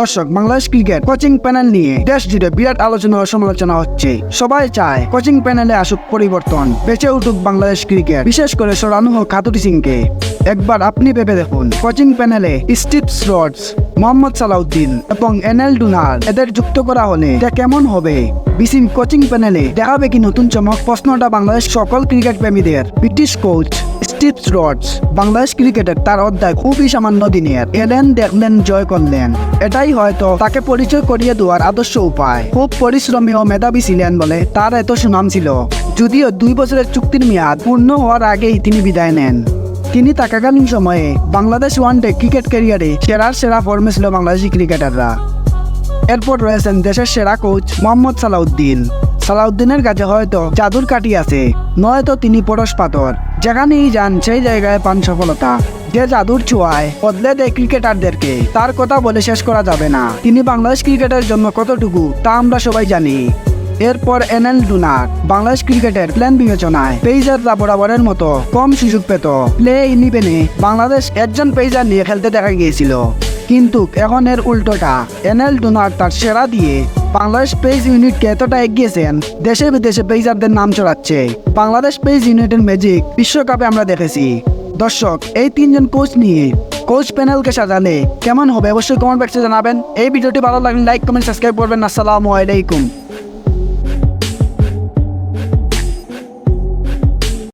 দর্শক, Bangladesh cricket coaching panel নিয়ে দেশ জুড়ে বিরাট আলোচনা ও সমালোচনা হচ্ছে। সবাই চায় কোচিং প্যানেলে আসুক পরিবর্তন, বেঁচে উঠুক বাংলাদেশ ক্রিকেট। বিশেষ করে সরানো হোক খাতুরি সিংকে। একবার আপনি ভেবে দেখুন, কোচিং প্যানেলে স্টিভ স্লটস মোহাম্মদ সালাউদ্দিন এবং এনএল ডুনার এদের যুক্ত করা হলে এটা কেমন হবে? বিসিম কোচিং প্যানেলে দেখাবে কি নতুন চমক? প্রশ্নটা বাংলাদেশ সকল ক্রিকেট প্রেমীদের। British coach Steve Rhodes Bangladesh ক্রিকেটের তার অধ্যায় খুবই সামান্য দিনের। এলেন দেখলেন জয় করলেন এটাই হয়তো তাকে পরিচয় করিয়ে দেওয়ার আদর্শ উপায়। খুব পরিশ্রমী ও মেধাবী ছিলেন বলে তার এত সুনাম ছিল। যদিও দুই বছরের চুক্তির মেয়াদ পূর্ণ হওয়ার আগেই তিনি বিদায় নেন। তিনি থাকাকালীন সময়ে বাংলাদেশ ওয়ানডে ক্রিকেট ক্যারিয়ারে সেরার সেরা ফর্মে ছিল বাংলাদেশি ক্রিকেটাররা। এরপর রয়েছেন দেশের সেরা কোচ মোহাম্মদ সালাউদ্দিন। সালাউদ্দিনের কাছে হয়তো জাদুর কাঠি আছে, নয়তো তিনি পরশ পাথর। যেখানেই যান, সেই জায়গায় পান সফলতা, যে জাদুর ছোঁয়ায় বদলে দেয় ক্রিকেটারদেরকে। তার কথা বলে শেষ করা যাবে না। তিনি বাংলাদেশ ক্রিকেটের জন্য কতটুকু, তা আমরা সবাই জানি। এরপর এনএল ডুনার বাংলাদেশ ক্রিকেটের প্ল্যান বিবেচনায় পেইজাররা বরাবরের মতো কম সুযোগ পেত। প্লে ইলেভেনে বাংলাদেশ একজন পেইজার নিয়ে খেলতে দেখা গিয়েছিল। কিন্তু এখন এর উল্টোটা, এনএল ডোনার তার সেরা দিয়ে বাংলাদেশ পেজ ইউনিটকে এতটা এগিয়েছেন, দেশে বিদেশে পেইজারদের নাম চড়াচ্ছে। বাংলাদেশ পেজ ইউনিটের ম্যাজিক বিশ্বকাপে আমরা দেখেছি। দর্শক, এই তিনজন কোচ নিয়ে কোচ প্যানেলকে সাজালে কেমন হবে অবশ্যই কমেন্ট বক্সে জানাবেন। এই ভিডিওটি ভালো লাগলে লাইক কমেন্ট সাবস্ক্রাইব করবেন। আসসালামু আলাইকুম।